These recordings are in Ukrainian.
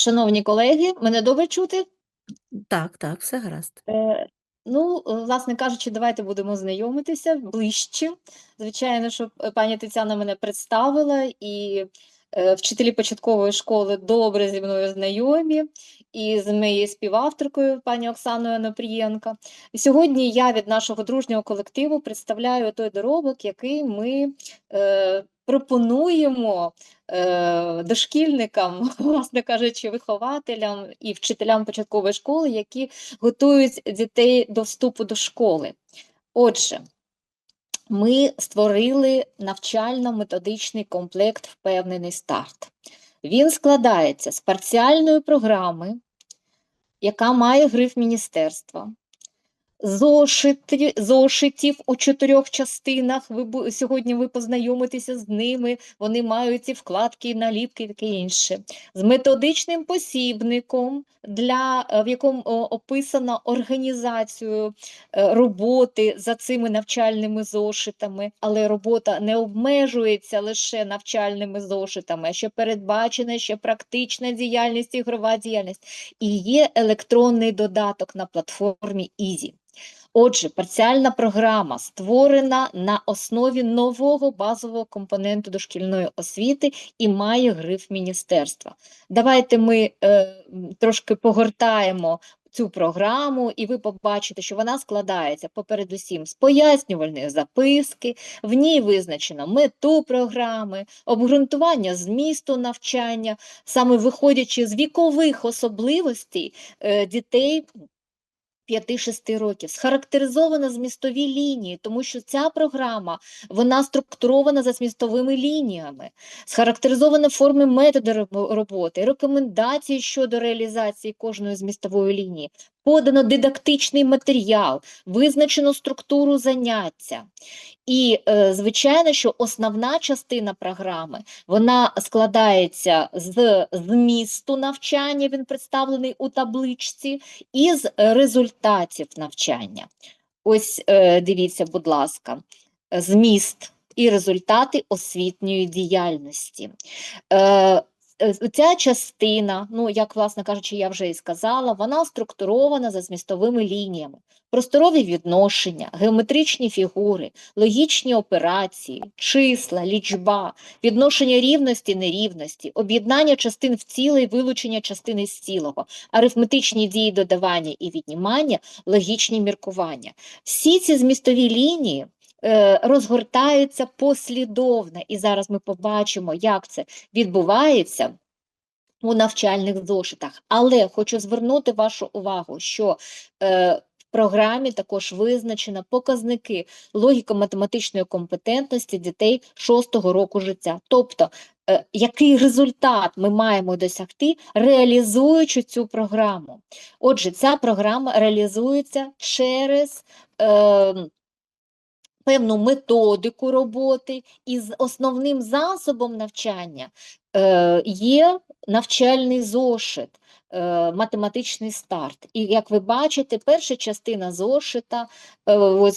Шановні колеги, мене добре чути? Так, так, все гаразд. Е, ну, е, власне кажучи, давайте будемо знайомитися ближче. Звичайно, що е, пані Тетяна мене представила, і е, вчителі початкової школи добре зі мною знайомі, і з моєю співавторкою, пані Оксаною Анопрієнко. І сьогодні я від нашого дружнього колективу представляю той доробок, який ми е, пропонуємо е, дошкільникам, власне кажучи, вихователям і вчителям початкової школи, які готують дітей до вступу до школи. Отже, ми створили навчально-методичний комплект Впевнений старт. Він складається з парціальної програми, яка має гриф міністерства, зошити, зошитів у чотирьох частинах. Ви бу- сьогодні ви познайомитеся з ними. Вони мають ці вкладки, наліпки і таке інше. З методичним посібником, для, е, в якому о, описано організацію е, роботи за цими навчальними зошитами, але робота не обмежується лише навчальними зошитами, а ще передбачена ще практична діяльність, ігрова діяльність. І є електронний додаток на платформі Easy. Отже, парціальна програма створена на основі нового базового компоненту дошкільної освіти і має гриф міністерства. Давайте ми е, трошки погортаємо цю програму, і ви побачите, що вона складається попередусім з пояснювальної записки, в ній визначено мету програми, обґрунтування змісту навчання, саме виходячи з вікових особливостей е, дітей 5-6 років, схарактеризована змістові лінії, тому що ця програма вона структурована за змістовими лініями, схарактеризована форми методу роботи, рекомендації щодо реалізації кожної змістової лінії, подано дидактичний матеріал, визначено структуру заняття. І, е, звичайно, що основна частина програми вона складається з змісту навчання, він представлений у табличці, і з результатів навчання. Ось е, дивіться, будь ласка, зміст і результати освітньої діяльності. Е, Ця частина, ну як власне кажучи, я вже і сказала, вона структурована за змістовими лініями. Просторові відношення, геометричні фігури, логічні операції, числа, лічба, відношення рівності, нерівності, об'єднання частин в ціле і вилучення частини з цілого, арифметичні дії додавання і віднімання, логічні міркування. Всі ці змістові лінії е, розгортаються послідовно, і зараз ми побачимо, як це відбувається. У навчальних зошитах, але хочу звернути вашу увагу, що е, в програмі також визначено показники логіко-математичної компетентності дітей 6 року життя. Тобто, е, який результат ми маємо досягти, реалізуючи цю програму. Отже, ця програма реалізується через е, певну методику роботи, і з основним засобом навчання е, є навчальний зошит. е, Математичний старт. І як ви бачите, перша частина зошита,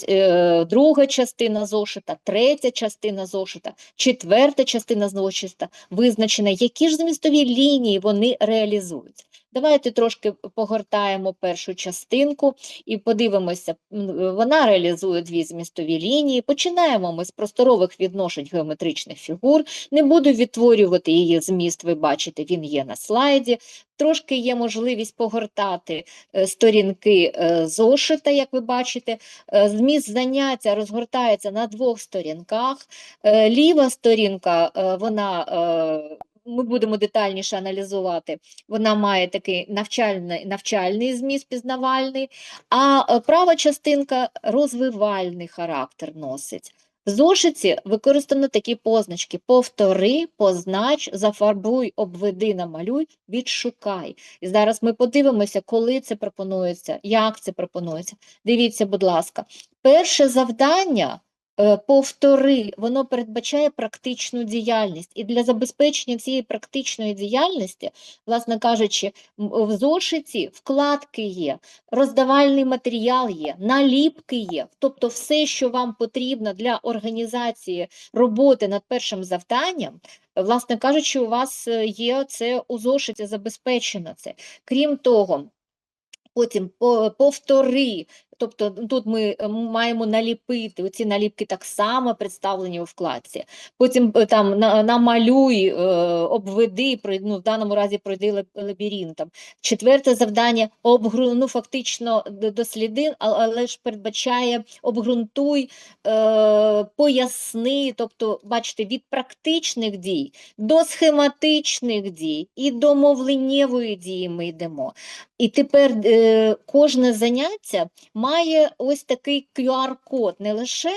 е, друга частина зошита, третя частина зошита, четверта частина зошита визначена, які ж змістові лінії вони реалізують. Давайте трошки погортаємо першу частинку і подивимося, вона реалізує дві змістові лінії. Починаємо ми з просторових відношень геометричних фігур. Не буду відтворювати її зміст, ви бачите, він є на слайді. Трошки є можливість погортати е, сторінки е, зошита, як ви бачите. Е, Зміст заняття розгортається на двох сторінках. Е, Ліва сторінка, е, вона, е, ми будемо детальніше аналізувати, вона має такий навчальний, навчальний зміст пізнавальний, а е, права частинка розвивальний характер носить. В зошиті використано такі позначки: повтори, познач, зафарбуй, обведи, намалюй, відшукай. І зараз ми подивимося, коли це пропонується, як це пропонується. Дивіться, будь ласка, перше завдання Повтори, воно передбачає практичну діяльність. І для забезпечення цієї практичної діяльності, власне кажучи, в зошиті вкладки є, роздавальний матеріал є, наліпки є. Тобто все, що вам потрібно для організації роботи над першим завданням, е, власне кажучи, у вас е, є це у зошиті забезпечено це. Крім того, потім повтори. Тобто тут ми е, маємо наліпити, оці наліпки так само представлені у вкладці. Потім е, там намалюй, е, обведи, ну, в даному разі пройди лаб- лабіринтом. Четверте завдання обгру, ну, фактично досліди, але ж передбачає обґрунтуй, поясни, тобто, бачите, від практичних дій до схематичних дій і до мовленнєвої дії ми йдемо. І тепер кожне заняття має ось такий QR-код, не лише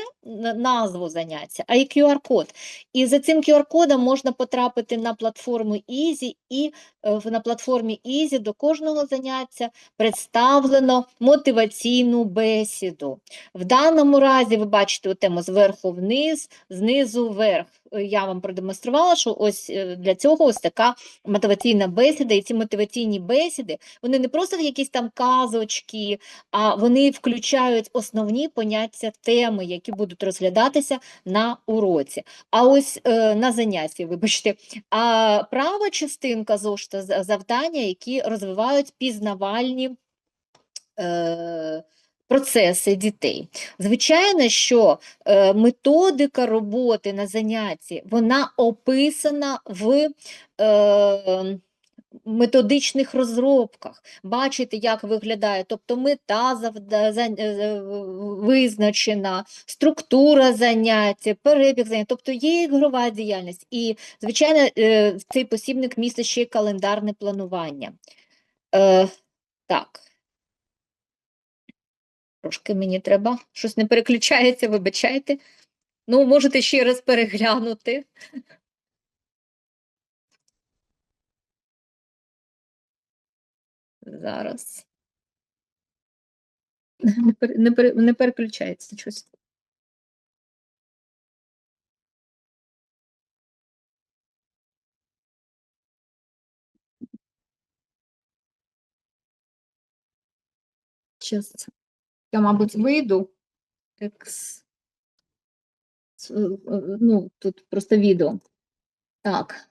назву заняття, а й QR-код. І за цим QR-кодом можна потрапити на платформу Easy, і е, на платформі Easy до кожного заняття представлено мотиваційну бесіду. В даному разі ви бачите тему зверху вниз, знизу вверх. Я вам продемонструвала, що ось е, для цього ось така мотиваційна бесіда, і ці мотиваційні бесіди вони не просто якісь там казочки, а вони включають основні поняття теми, які будуть розглядатися на уроці. А ось е, на занятті, вибачте, а права частинка зошита завдання, які розвивають пізнавальні е, процеси дітей. Звичайно, що е, методика роботи на занятті вона описана в е, методичних розробках. Бачите, як виглядає, тобто мета завда, за, визначена, структура заняття, перебіг заняття, тобто є ігрова діяльність. І, звичайно, е, цей посібник містить ще й календарне планування. Е, так. Трошки мені треба, щось не переключається, вибачайте. Ну, можете ще раз переглянути. Зараз. Не, не, не переключається щось. Щас. Я, мабуть, вийду. Екс... е, е, Ну, тут просто відео. Так.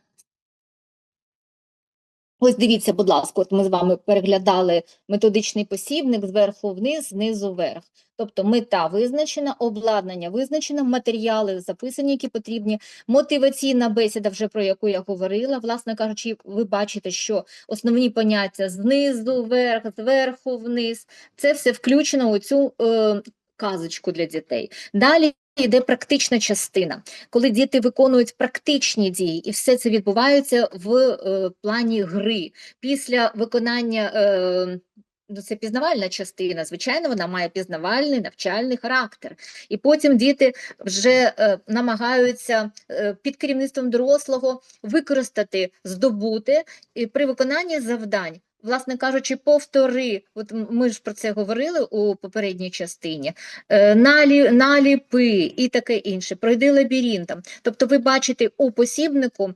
Ось дивіться, будь ласка, от ми з вами переглядали методичний посібник зверху вниз, знизу вверх. Тобто мета визначена, обладнання визначено, матеріали записані, які потрібні, мотиваційна бесіда, вже про яку я говорила. Власне кажучи, ви бачите, що основні поняття знизу вверх, зверху вниз, це все включено у цю е, казочку для дітей. Далі йде практична частина коли діти виконують практичні дії, і все це відбувається в е, плані гри. Після виконання е, ну, це пізнавальна частина, звичайно, вона має пізнавальний навчальний характер. І потім діти вже е, намагаються е, під керівництвом дорослого використати, здобути при виконанні завдань. Власне кажучи, повтори, от ми ж про це говорили у попередній частині, е, налі, наліпи і таке інше, пройди лабіринтом. Тобто ви бачите у посібнику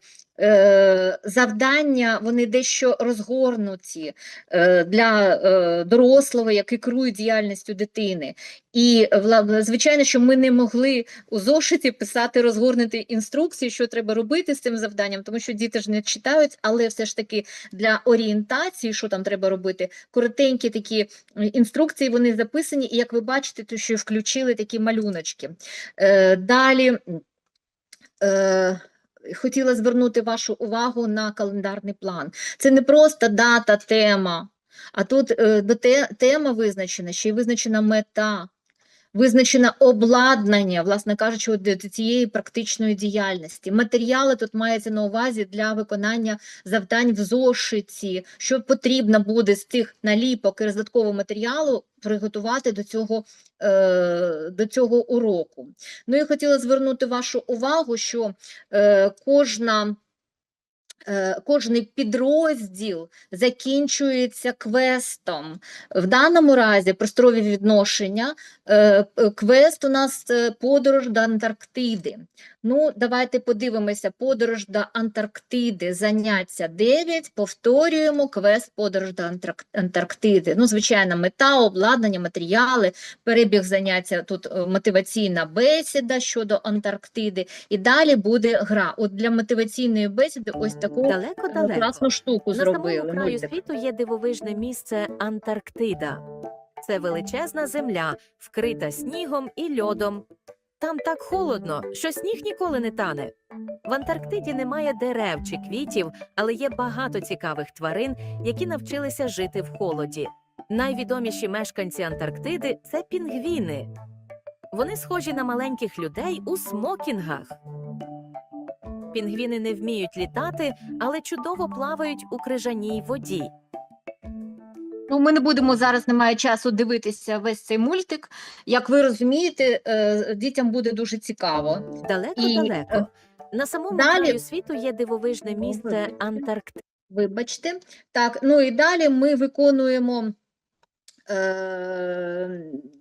завдання, вони дещо розгорнуті е, для е, дорослого, який керує діяльністю дитини. І, звичайно, що ми не могли у зошиті писати розгорнуті інструкції, що треба робити з цим завданням, тому що діти ж не читають, але все ж таки для орієнтації, що там треба робити, коротенькі такі е, інструкції, вони записані, і як ви бачите, то що включили такі малюночки. Е, далі е, хотіла звернути вашу увагу на календарний план. Це не просто дата, тема, а тут е, до те, тема визначена, ще й визначена мета. Визначено обладнання, власне кажучи, цієї практичної діяльності. Матеріали тут мається на увазі для виконання завдань в зошиті, що потрібно буде з тих наліпок і роздаткового матеріалу приготувати до цього, е, до цього уроку. Ну і хотіла звернути вашу увагу, що е, кожна кожний підрозділ закінчується квестом. В даному разі просторові відношення. е, е, Квест у нас е, подорож до Антарктиди. Ну, давайте подивимося. Подорож до Антарктиди, заняття 9. Повторюємо квест подорож до Антарктиди. Ну, звичайно, мета, обладнання, матеріали, перебіг заняття, тут е, мотиваційна бесіда щодо Антарктиди. І далі буде гра. От для мотиваційної бесіди ось таку е, Далеко-далеко. класну штуку На зробили. самому краю світу є дивовижне місце Антарктида. Це величезна земля, вкрита снігом і льодом. Там так холодно, що сніг ніколи не тане. В Антарктиді немає дерев чи квітів, але є багато цікавих тварин, які навчилися жити в холоді. Найвідоміші мешканці Антарктиди це пінгвіни. Вони схожі на маленьких людей у смокінгах. Пінгвіни не вміють літати, але чудово плавають у крижаній воді. Ну, ми не будемо зараз, немає часу дивитися весь цей мультик. Як ви розумієте, е, дітям буде дуже цікаво. Далеко-далеко. І... На самому далі- краю світу є дивовижне місце. Антарктида. Вибачте. Так, ну і далі ми виконуємо е,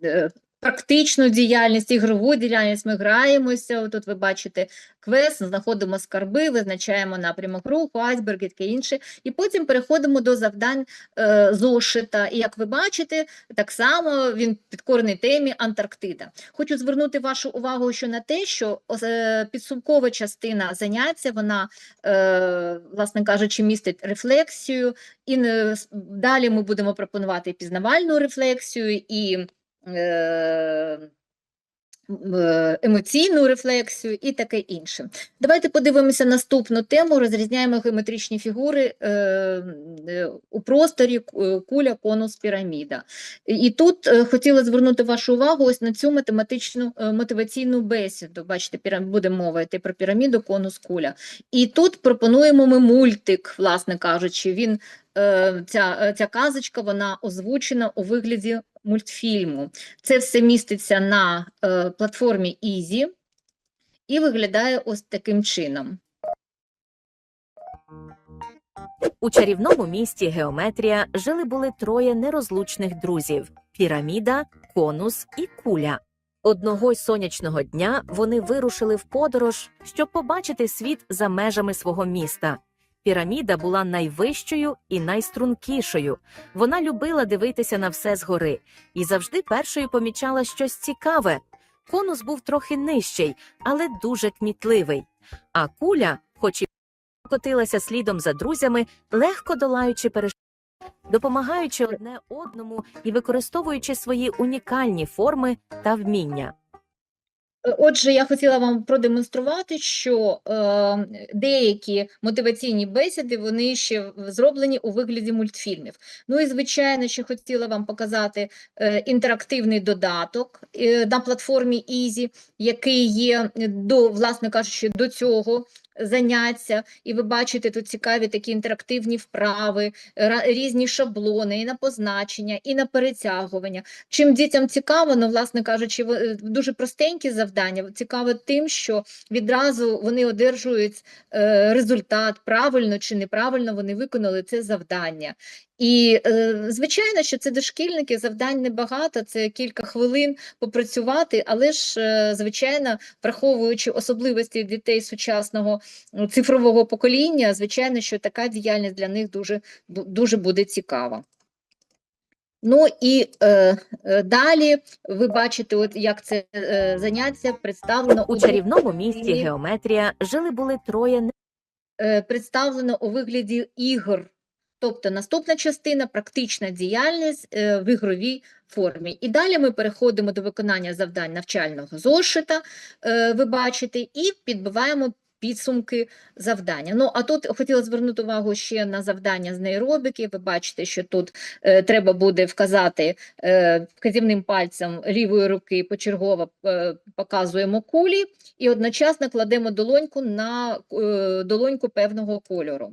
е, практичну діяльність, ігрову діяльність. Ми граємося. Тут ви бачите квест, знаходимо скарби, визначаємо напрямок руху, айсберги, таке інше. І потім переходимо до завдань е, зошита. І як ви бачите, так само він підкорений темі Антарктида. Хочу звернути вашу увагу що на те, що е, підсумкова частина заняття, вона, е, власне кажучи, містить рефлексію, і не- далі ми будемо пропонувати пізнавальну рефлексію, і емоційну рефлексію і таке інше. Давайте подивимося наступну тему. Розрізняємо геометричні фігури е, е, у просторі е, куля, конус, піраміда. І тут е, хотіла звернути вашу увагу ось на цю математичну е, мотиваційну бесіду. Бачите, піра- буде мова йти про піраміду, конус, куля. І тут пропонуємо ми мультик, власне кажучи. Він е, ця, е, ця казочка вона озвучена у вигляді мультфільму. Це все міститься на е, платформі Easy і виглядає ось таким чином. У чарівному місті Геометрія жили були троє нерозлучних друзів: піраміда, конус і куля. Одного й сонячного дня вони вирушили в подорож, щоб побачити світ за межами свого міста. Піраміда була найвищою і найстрункішою. Вона любила дивитися на все згори і завжди першою помічала щось цікаве. Конус був трохи нижчий, але дуже кмітливий. А куля, хоч і котилася слідом за друзями, легко долаючи перешкоди, допомагаючи одне одному і використовуючи свої унікальні форми та вміння. Отже, я хотіла вам продемонструвати, що е, деякі мотиваційні бесіди вони ще зроблені у вигляді мультфільмів. Ну і звичайно, ще хотіла вам показати е, інтерактивний додаток е, на платформі Easy, який є до, власне кажучи, до цього заняття. І ви бачите тут цікаві такі інтерактивні вправи, ра- різні шаблони і на позначення, і на перетягування. Чим дітям цікаво, ну, власне кажучи, дуже простенькі завдання. Цікаво тим, що відразу вони одержують е, результат, правильно чи неправильно вони виконали це завдання. І, е, звичайно, що це дошкільники, завдань небагато, це кілька хвилин попрацювати, але ж, е, звичайно, враховуючи особливості дітей сучасного цифрового покоління, звичайно, що така діяльність для них дуже, дуже буде цікава. Ну і е, е, далі ви бачите, от як це е, заняття представлено У у чарівному місті Геометрія жили були троє е, представлено у вигляді ігор. Тобто наступна частина практична діяльність е, в ігровій формі. І далі ми переходимо до виконання завдань навчального зошита, е, ви бачите, і підбиваємо підсумки завдання. Ну, а тут хотіла звернути увагу ще на завдання з нейробіки. Ви бачите, що тут е, треба буде вказати е, вказівним пальцем лівої руки почергово е, показуємо кулі і одночасно кладемо долоньку на е, долоньку певного кольору.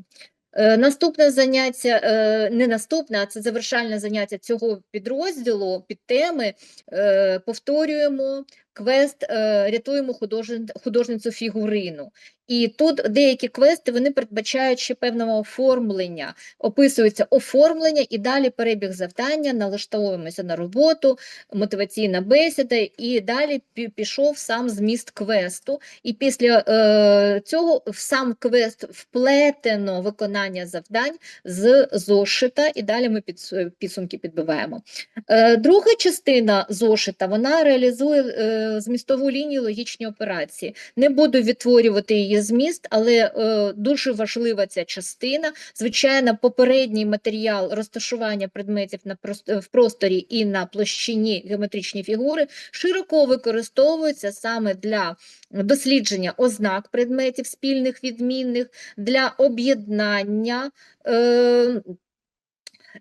Е, Наступне заняття, е, не наступне, а це завершальне заняття цього підрозділу, під теми. Повторюємо квест е, рятуємо художн- художницю фігурину. І тут деякі квести вони передбачають ще певного оформлення, описується оформлення і далі перебіг завдання, налаштовуємося на роботу, мотиваційна бесіда, і далі пішов сам зміст квесту. І після е, цього в сам квест вплетено виконання завдань з зошита, і далі ми підс- підсумки підбиваємо. Е, Друга частина зошита вона реалізує е, змістову лінію логічні операції. Не буду відтворювати її зміст, але е, дуже важлива ця частина. Звичайно, попередній матеріал розташування предметів на в просторі і на площині геометричні фігури широко використовується саме для дослідження ознак предметів спільних відмінних, для об'єднання. Е,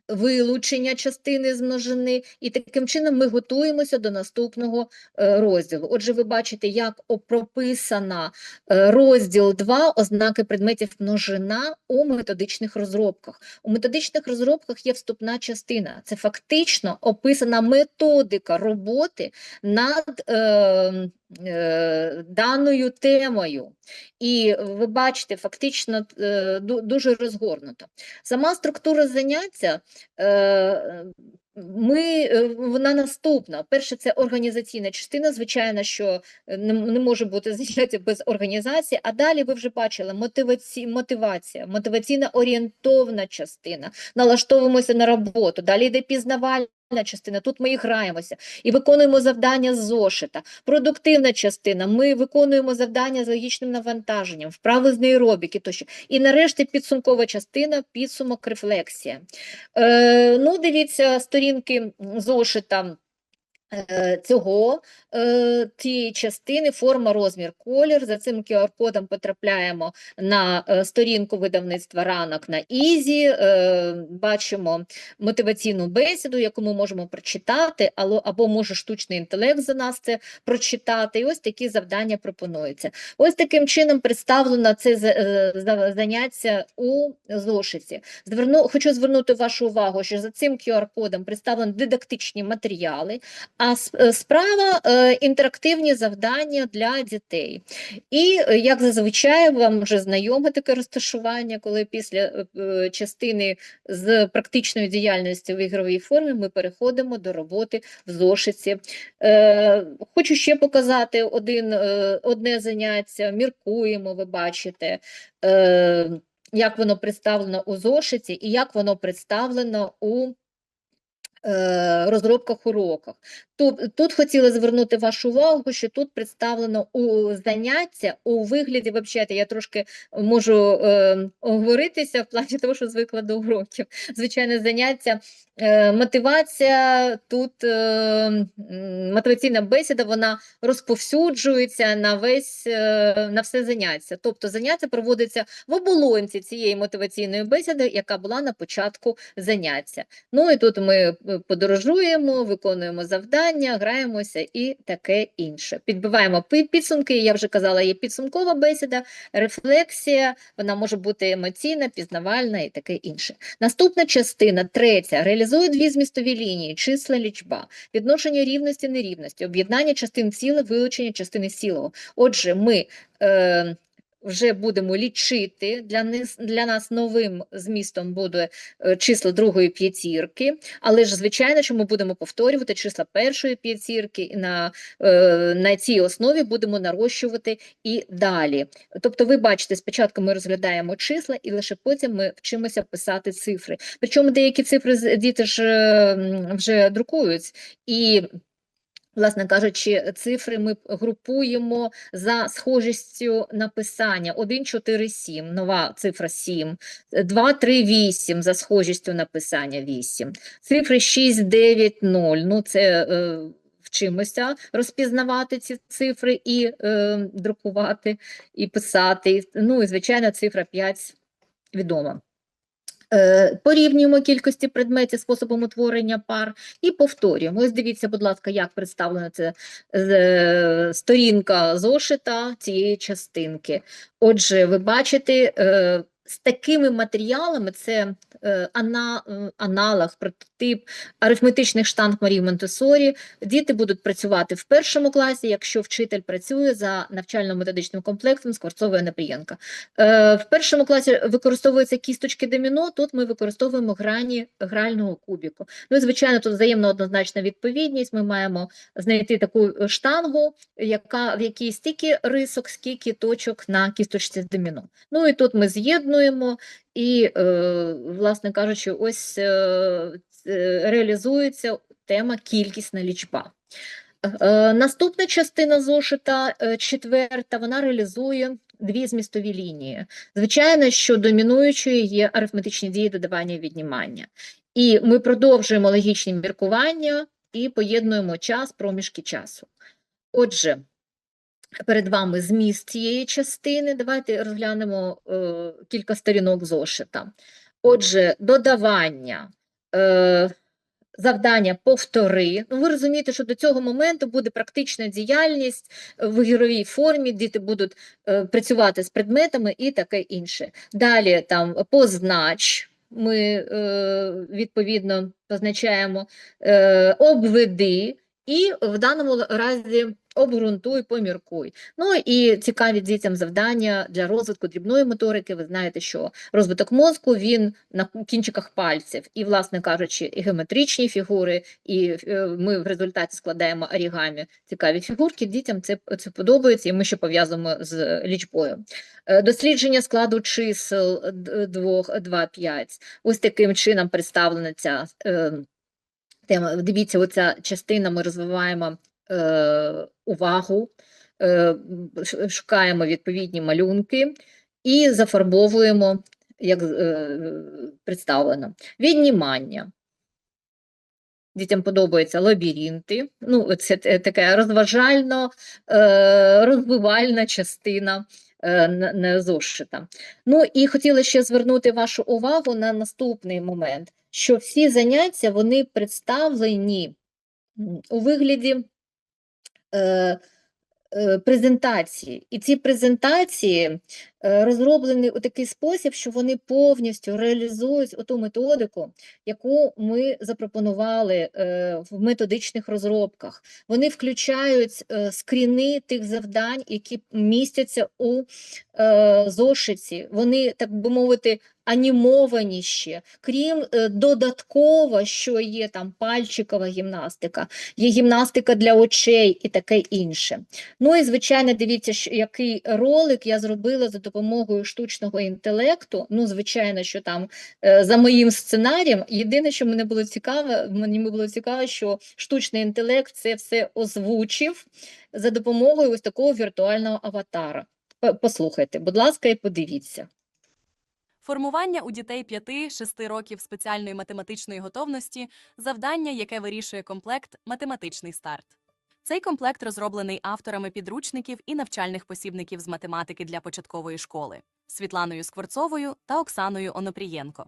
Вилучення частини з множини, і таким чином ми готуємося до наступного е, розділу. Отже, ви бачите, як прописана е, розділ 2 ознаки предметів множина у методичних розробках. У методичних розробках є вступна частина. Це фактично описана методика роботи над е, е, даною темою. І ви бачите, фактично е, дуже розгорнуто. Сама структура заняття е, ми, е, вона наступна. Перше, це організаційна частина. Звичайно, що не, може бути заняття без організації. А далі ви вже бачили мотиваці, мотивація, мотиваційна орієнтовна частина. Налаштовуємося на роботу. Далі йде пізнавальна частина. Тут ми і граємося і виконуємо завдання з зошита. Продуктивна частина. Ми виконуємо завдання з логічним навантаженням, вправи з нейробіки тощо. І нарешті підсумкова частина, підсумок рефлексія. Е, ну, дивіться, сторінки зошита цього, е, цієї частини, форма, розмір, колір. За цим QR-кодом потрапляємо на е, сторінку видавництва ранок на Ізі, е, бачимо мотиваційну бесіду, яку ми можемо прочитати, або, може штучний інтелект за нас це прочитати. І ось такі завдання пропонуються. Ось таким чином представлено це за- е, заняття у зошиті. Зверну, хочу звернути вашу увагу, що за цим QR-кодом представлені дидактичні матеріали, а е, справа е, інтерактивні завдання для дітей. І е, як зазвичай вам вже знайоме таке розташування, коли після частини з практичної діяльності в ігровій формі ми переходимо до роботи в зошиті. Е, хочу ще показати один, одне заняття. Міркуємо, ви бачите. Як воно представлено у зошиті і як воно представлено у е, розробках уроках. Тут, тут хотіла звернути вашу увагу, що тут представлено у заняття у вигляді, вибачайте, я трошки можу е, оговоритися в плані того, що звикла до уроків. Звичайне заняття, е, мотивація, тут е, мотиваційна бесіда, вона розповсюджується на весь е, на все заняття. Тобто заняття проводиться в оболонці цієї мотиваційної бесіди, яка була на початку заняття. Ну і тут ми е, подорожуємо, виконуємо завдання, граємося і таке інше. Підбиваємо підсумки. Я вже казала, є підсумкова бесіда, рефлексія, вона може бути емоційна, пізнавальна і таке інше. Наступна частина, третя, реалізує дві змістові лінії, числа, лічба, відношення рівності, нерівності, об'єднання частин ціла, вилучення частини цілого. Отже, ми е, вже будемо лічити, для, нас, для нас новим змістом буде е, числа другої п'ятірки, але ж, звичайно, що ми будемо повторювати числа першої п'ятірки, і на, е, на цій основі будемо нарощувати і далі. Тобто, ви бачите, спочатку ми розглядаємо числа, і лише потім ми вчимося писати цифри. Причому деякі цифри діти ж е, вже друкують, і Власне кажучи, цифри ми групуємо за схожістю написання 1, 4, 7, нова цифра 7, 2, 3, 8 за схожістю написання 8, цифри 6, 9, 0, ну це е, вчимося розпізнавати ці цифри і е, друкувати, і писати. Ну і звичайно, цифра 5 відома. Е, Порівнюємо кількості предметів способом утворення пар і повторюємо. Ось дивіться, будь ласка, як представлена це е, сторінка зошита цієї частинки. Отже, ви бачите, е, з такими матеріалами це е, ана, е, аналог, прототип арифметичних штанг Марії Монтесорі. Діти будуть працювати в першому класі, якщо вчитель працює за навчально-методичним комплектом Скворцова Напрієнка. Е, В першому класі використовуються кісточки доміно, тут ми використовуємо грані грального кубіку. Ну і звичайно, тут взаємно однозначна відповідність. Ми маємо знайти таку е, штангу, яка в якій стільки рисок, скільки точок на кісточці доміно. Ну і тут ми з'єднуємо, і, е, власне кажучи, ось е, реалізується тема кількісна лічба. Е, Наступна частина зошита, четверта, вона реалізує дві змістові лінії. Звичайно, що домінуючою є арифметичні дії додавання і віднімання. І ми продовжуємо логічні міркування і поєднуємо час, проміжки часу. Отже, перед вами зміст цієї частини. Давайте розглянемо е, кілька сторінок зошита. Отже, додавання. Е, Завдання повтори. Ну, ви розумієте, що до цього моменту буде практична діяльність е, в ігровій формі, діти будуть е, працювати з предметами і таке інше. Далі там познач. Ми е, відповідно позначаємо е, обведи і в даному разі обґрунтуй, поміркуй. Ну і цікаві дітям завдання для розвитку дрібної моторики. Ви знаєте, що розвиток мозку він на кінчиках пальців, і, власне кажучи, і геометричні фігури, і е, ми в результаті складаємо орігамі цікаві фігурки. Дітям це, це подобається, і ми ще пов'язуємо з лічбою. Е, Дослідження складу чисел 2, 2, 5. Ось таким чином представлена ця е, тема. Дивіться, оця частина ми розвиваємо е, увагу, е, шукаємо відповідні малюнки і зафарбовуємо, як е, представлено. Віднімання. Дітям подобаються лабіринти. Ну, це така розважально, е, розвивальна частина е, на- на зошита. Ну і хотіла ще звернути вашу увагу на наступний момент, що всі заняття вони представлені у вигляді е, е, презентації. І ці презентації е, розроблені у такий спосіб, що вони повністю реалізують ту методику, яку ми запропонували в методичних розробках. Вони включають скріни тих завдань, які містяться у зошиті. Вони, так би мовити, анімовані ще. Крім е, додатково, що є там пальчикова гімнастика, є гімнастика для очей і таке інше. Ну і звичайно, дивіться, який ролик я зробила за допомогою штучного інтелекту. Ну, звичайно, що там е, за моїм сценарієм. Єдине, що мене було цікаво, мені було цікаво, що штучний інтелект це все озвучив за допомогою ось такого віртуального аватара. Послухайте, будь ласка, і подивіться. Формування у дітей 5-6 років спеціальної математичної готовності завдання, яке вирішує комплект Математичний старт. Цей комплект розроблений авторами підручників і навчальних посібників з математики для початкової школи Світланою Скворцовою та Оксаною Онопрієнко.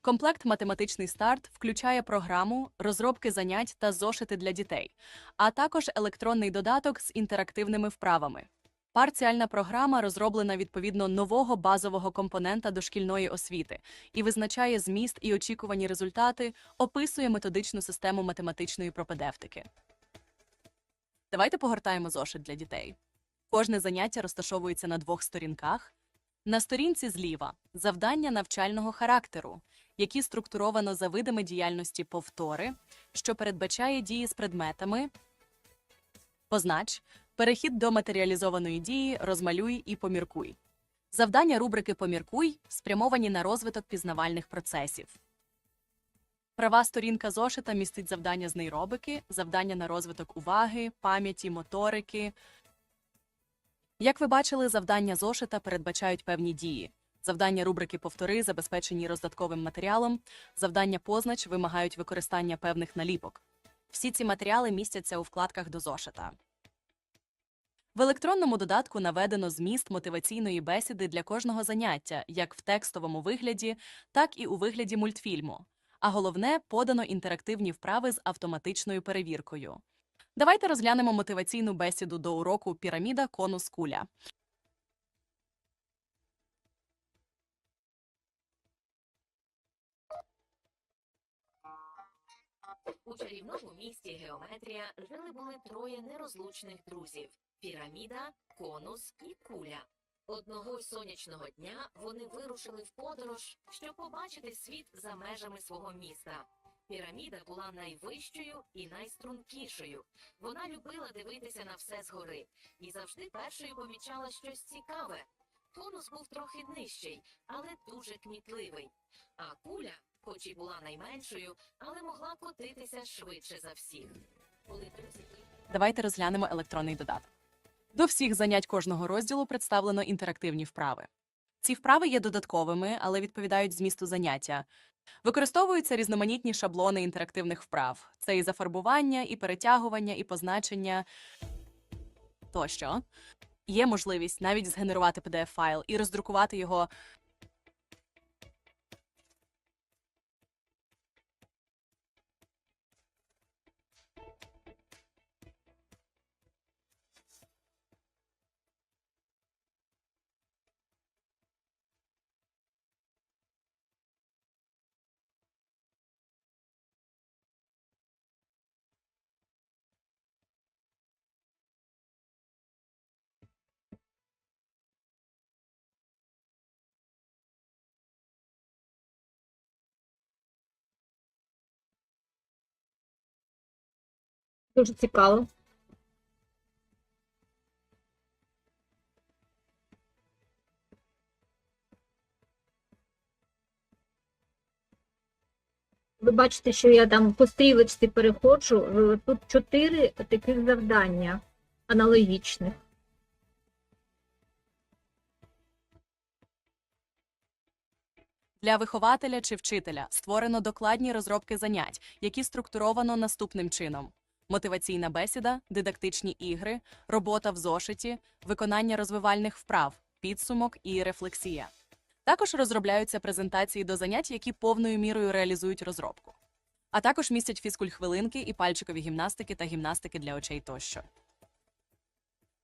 Комплект Математичний старт включає програму, розробки занять та зошити для дітей, а також електронний додаток з інтерактивними вправами. Парціальна програма розроблена відповідно нового базового компонента дошкільної освіти і визначає зміст і очікувані результати, описує методичну систему математичної пропедевтики. Давайте погортаємо зошит для дітей. Кожне заняття розташовується на двох сторінках. На сторінці зліва завдання навчального характеру, які структуровано за видами діяльності повтори, що передбачає дії з предметами, познач, Перехід до матеріалізованої дії розмалюй і поміркуй. Завдання рубрики Поміркуй спрямовані на розвиток пізнавальних процесів. Права сторінка зошита містить завдання з нейробики, завдання на розвиток уваги, пам'яті, моторики. Як ви бачили, завдання зошита передбачають певні дії. Завдання рубрики Повтори забезпечені роздатковим матеріалом, завдання познач вимагають використання певних наліпок. Всі ці матеріали містяться у вкладках до зошита. В електронному додатку наведено зміст мотиваційної бесіди для кожного заняття, як в текстовому вигляді, так і у вигляді мультфільму. А головне, подано інтерактивні вправи з автоматичною перевіркою. Давайте розглянемо мотиваційну бесіду до уроку Піраміда конус куля. У чарівному місті геометрія жили були троє нерозлучних друзів піраміда, конус і куля. Одного сонячного дня вони вирушили в подорож, щоб побачити світ за межами свого міста. Піраміда була найвищою і найстрункішою. Вона любила дивитися на все згори і завжди першою помічала щось цікаве. Конус був трохи нижчий, але дуже кмітливий. А куля, хоч і була найменшою, але могла котитися швидше за всіх. Давайте розглянемо електронний додаток. До всіх занять кожного розділу представлено інтерактивні вправи. Ці вправи є додатковими, але відповідають змісту заняття. Використовуються різноманітні шаблони інтерактивних вправ. Це і зафарбування, і перетягування, і позначення тощо. Є можливість навіть згенерувати PDF-файл і роздрукувати його Дуже цікаво. Ви бачите, що я там по стрілочці переходжу. Е, Тут чотири таких завдання аналогічних. Для вихователя чи вчителя створено докладні розробки занять, які структуровано наступним чином: мотиваційна бесіда, дидактичні ігри, робота в зошиті, виконання розвивальних вправ, підсумок і рефлексія. Також розробляються презентації до занять, які повною мірою реалізують розробку. А також містять фізкульт-хвилинки і пальчикові гімнастики та гімнастики для очей тощо.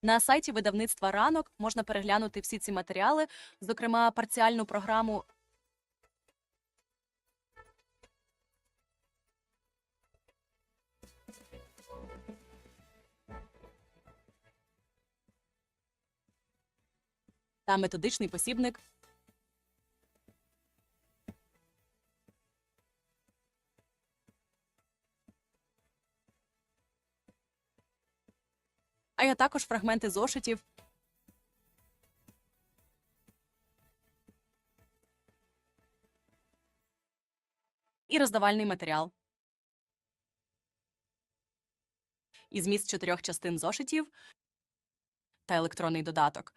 На сайті видавництва ранок можна переглянути всі ці матеріали, зокрема парціальну програму та методичний посібник. А я також фрагменти зошитів. І роздавальний матеріал. І зміст чотирьох частин зошитів та електронний додаток.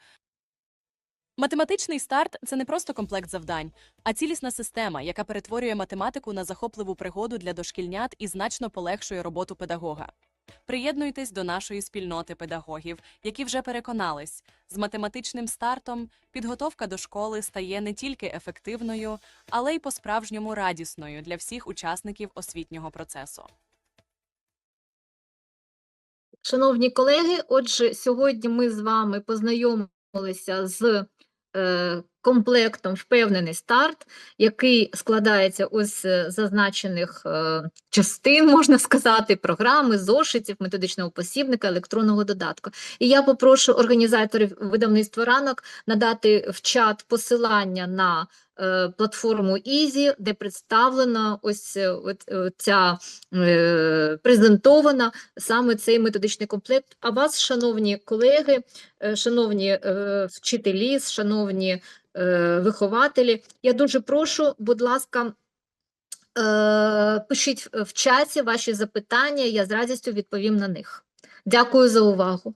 Математичний старт це не просто комплект завдань, а цілісна система, яка перетворює математику на захопливу пригоду для дошкільнят і значно полегшує роботу педагога. Приєднуйтесь до нашої спільноти педагогів, які вже переконались, з математичним стартом підготовка до школи стає не тільки ефективною, але й по-справжньому радісною для всіх учасників освітнього процесу. Шановні колеги, отже, сьогодні ми з вами познайомилися з комплектом Впевнений старт, який складається ось з зазначених е, частин, можна сказати, програми, зошитів, методичного посібника, електронного додатку. І я попрошу організаторів видавництва ранок надати в чат посилання на е, платформу Easy, де представлена ось е, е, ця е, презентована саме цей методичний комплект. А вас, шановні колеги, е, шановні е, вчителі, шановні е, вихователі, я дуже прошу, будь ласка, е, пишіть в чаті ваші запитання, я з радістю відповім на них. Дякую за увагу.